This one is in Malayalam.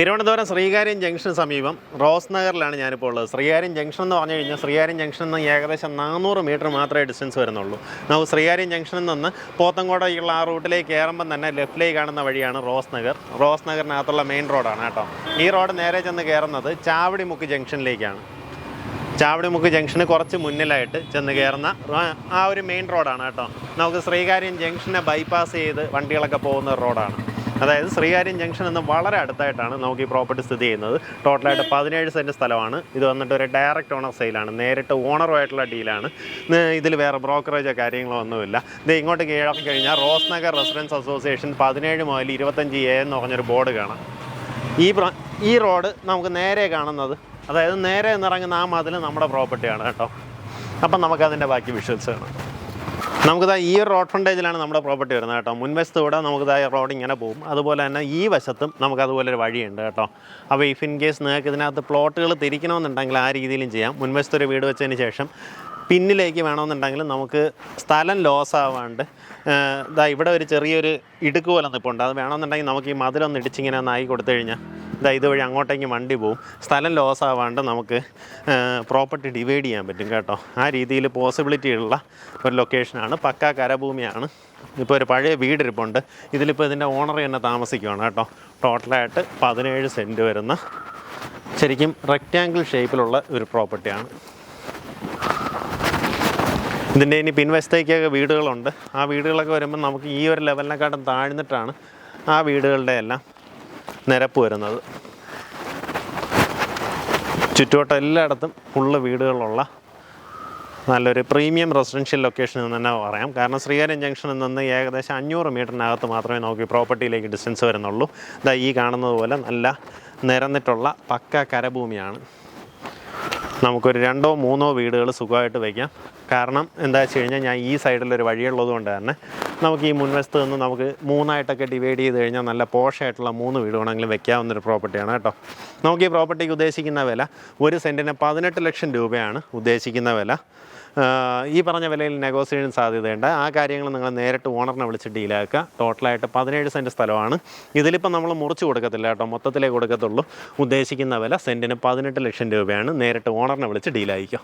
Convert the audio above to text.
തിരുവനന്തപുരം ശ്രീകാര്യം ജംഗ്ഷന് സമീപം റോസ് നഗറിലാണ് ഞാനിപ്പോൾ ഉള്ളത്. ശ്രീകാര്യം ജംഗ്ഷൻ എന്ന് പറഞ്ഞു കഴിഞ്ഞാൽ ശ്രീകാര്യം ജംഗ്ഷനിൽ നിന്ന് ഏകദേശം നാനൂറ് മീറ്റർ മാത്രമേ ഡിസ്റ്റൻസ് വരുന്നുള്ളൂ. നമുക്ക് ശ്രീകാര്യം ജംഗ്ഷനിൽ നിന്ന് പോത്തങ്കോടേക്കുള്ള ആ റൂട്ടിലേക്ക് കയറുമ്പം തന്നെ ലെഫ്റ്റിലേക്ക് കാണുന്ന വഴിയാണ് റോസ് നഗർ. റോസ് നഗറിനകത്തുള്ള മെയിൻ റോഡാണ് കേട്ടോ. ഈ റോഡ് നേരെ ചെന്ന് കയറുന്നത് ചാവടിമുക്ക് ജംഗ്ഷനിലേക്കാണ്. ചാവടിമുക്ക് ജംഗ്ഷന് കുറച്ച് മുന്നിലായിട്ട് ചെന്ന് കയറുന്ന ആ ഒരു മെയിൻ റോഡാണ് കേട്ടോ. നമുക്ക് ശ്രീകാര്യം ജംഗ്ഷനെ ബൈപ്പാസ് ചെയ്ത് വണ്ടികളൊക്കെ പോകുന്ന റോഡാണ് അതായത് ശ്രീകാര്യം ജംഗ്ഷൻ എന്ന് വളരെ അടുത്തായിട്ടാണ് നമുക്ക് ഈ പ്രോപ്പർട്ടി സ്ഥിതി ചെയ്യുന്നത്. ടോട്ടലായിട്ട് പതിനേഴ് സെന്റ് സ്ഥലമാണ്. ഇത് വന്നിട്ട് ഒരു ഡയറക്റ്റ് ഓണർ സെയിലാണ്. നേരിട്ട് ഓണറുമായിട്ടുള്ള ഡീലാണ്. ഇതിൽ വേറെ ബ്രോക്കറേജോ കാര്യങ്ങളോ ഒന്നുമില്ല. ഇത് ഇങ്ങോട്ട് കീഴാക്കി കഴിഞ്ഞാൽ റോസ് നഗർ റെസിഡൻസ് അസോസിയേഷൻ പതിനേഴ് മുതൽ ഇരുപത്തഞ്ച് എ എന്ന് പറഞ്ഞൊരു ബോർഡ് കാണാം. ഈ ഈ റോഡ് നമുക്ക് നേരെ കാണുന്നത് അതായത് നേരെ നിറങ്ങുന്ന ആ മതിൽ നമ്മുടെ പ്രോപ്പർട്ടിയാണ് കേട്ടോ. അപ്പം നമുക്കതിന്റെ ബാക്കി വിഷ്വൽസ് കാണാം. നമുക്കിതാ ഈ ഒരു റോഡ് ഫ്രണ്ടേജിലാണ് നമ്മുടെ പ്രോപ്പർട്ടി വരുന്നത് കേട്ടോ. മുൻവശത്ത് കൂടെ നമുക്കിതാ റോഡ് ഇങ്ങനെ പോകും. അതുപോലെ തന്നെ ഈ വശത്തും നമുക്ക് അതുപോലെ ഒരു വഴിയുണ്ട് കേട്ടോ. അപ്പോൾ ഇഫ് ഇൻ കേസ് നിങ്ങൾക്ക് ഇതിനകത്ത് പ്ലോട്ടുകൾ തിരിക്കണമെന്നുണ്ടെങ്കിൽ ആ രീതിയിലും ചെയ്യാം. മുൻവശത്ത് ഒരു വീട് വെച്ചതിന് ശേഷം പിന്നിലേക്ക് വേണമെന്നുണ്ടെങ്കിൽ നമുക്ക് സ്ഥലം ലോസ് ആവാണ്ട് ഇതാ ഇവിടെ ഒരു ചെറിയൊരു ഇടുക്ക് പോലെ നിൽപ്പുണ്ട് അത് വേണമെന്നുണ്ടെങ്കിൽ നമുക്ക് ഈ മതിലൊന്ന് ഇടിച്ചിങ്ങനെ ഒന്ന് ആയി കൊടുത്തു കഴിഞ്ഞാൽ ഇതാ ഇതുവഴി അങ്ങോട്ടേക്ക് വണ്ടി പോവും. സ്ഥലം ലോസ് ആവാണ്ട് നമുക്ക് പ്രോപ്പർട്ടി ഡിവൈഡ് ചെയ്യാൻ പറ്റും കേട്ടോ. ആ രീതിയിൽ പോസിബിലിറ്റി ഉള്ള ഒരു ലൊക്കേഷനാണ് പക്ക കരഭൂമിയാണ്. ഇപ്പോൾ ഒരു പഴയ വീടിരിപ്പുണ്ട്. ഇതിലിപ്പോൾ ഇതിന്റെ ഓണർ തന്നെ താമസിക്കുകയാണ് കേട്ടോ. ടോട്ടലായിട്ട് പതിനേഴ് സെന്റ് വരുന്ന ശരിക്കും റെക്റ്റാങ്കിൾ ഷേപ്പിലുള്ള ഒരു പ്രോപ്പർട്ടിയാണ് ഇതിന്റെ ഇനി പിൻവശത്തേക്കൊക്കെ വീടുകളുണ്ട്. ആ വീടുകളൊക്കെ വരുമ്പോൾ നമുക്ക് ഈ ഒരു ലെവലിനെക്കാട്ടും താഴ്ന്നിട്ടാണ് ആ വീടുകളുടെ എല്ലാം നിരപ്പ് വരുന്നത്. ചുറ്റുവട്ടം എല്ലായിടത്തും ഫുള്ള് വീടുകളുള്ള നല്ലൊരു പ്രീമിയം റെസിഡൻഷ്യൽ ലൊക്കേഷൻ എന്ന് തന്നെ പറയാം. കാരണം ശ്രീകാര്യം ജംഗ്ഷനിൽ നിന്ന് ഏകദേശം അഞ്ഞൂറ് മീറ്ററിനകത്ത് മാത്രമേ നോക്കി പ്രോപ്പർട്ടിയിലേക്ക് ഡിസ്റ്റൻസ് വരുന്നുള്ളൂ. ഇതാ ഈ കാണുന്നത് പോലെ നല്ല നിരന്നിട്ടുള്ള പക്ക കരഭൂമിയാണ്. നമുക്കൊരു രണ്ടോ മൂന്നോ വീടുകൾ സുഖമായിട്ട് വയ്ക്കാം. കാരണം എന്താ വെച്ച് കഴിഞ്ഞാൽ ഞാൻ ഈ സൈഡിലൊരു വഴിയുള്ളത് കൊണ്ട് തന്നെ നമുക്ക് ഈ മുൻവശത്ത് നിന്ന് നമുക്ക് മൂന്നായിട്ടൊക്കെ ഡിവൈഡ് ചെയ്ത് കഴിഞ്ഞാൽ നല്ല പോഷായിട്ടുള്ള മൂന്ന് വീട് വേണമെങ്കിലും വെക്കാവുന്ന ഒരു പ്രോപ്പർട്ടിയാണ് കേട്ടോ. നമുക്ക് ഈ പ്രോപ്പർട്ടിക്ക് ഉദ്ദേശിക്കുന്ന വില ഒരു സെന്റിന് പതിനെട്ട് ലക്ഷം രൂപയാണ് ഉദ്ദേശിക്കുന്ന വില. ഈ പറഞ്ഞ വിലയിൽ നെഗോസിയേഷൻ സാധ്യതയുണ്ട്. ആ കാര്യങ്ങൾ നിങ്ങൾ നേരിട്ട് ഓണറിനെ വിളിച്ച് ഡീലാക്കുക ടോട്ടലായിട്ട് പതിനേഴ് സെന്റ് സ്ഥലമാണ്. ഇതിലിപ്പോൾ നമ്മൾ മുറിച്ച് കൊടുക്കത്തില്ല കേട്ടോ. മൊത്തത്തിലേ കൊടുക്കത്തുള്ളൂ. ഉദ്ദേശിക്കുന്ന വില സെന്റിന് പതിനെട്ട് ലക്ഷം രൂപയാണ്. നേരിട്ട് ഓണറിനെ വിളിച്ച് ഡീലായിക്കോ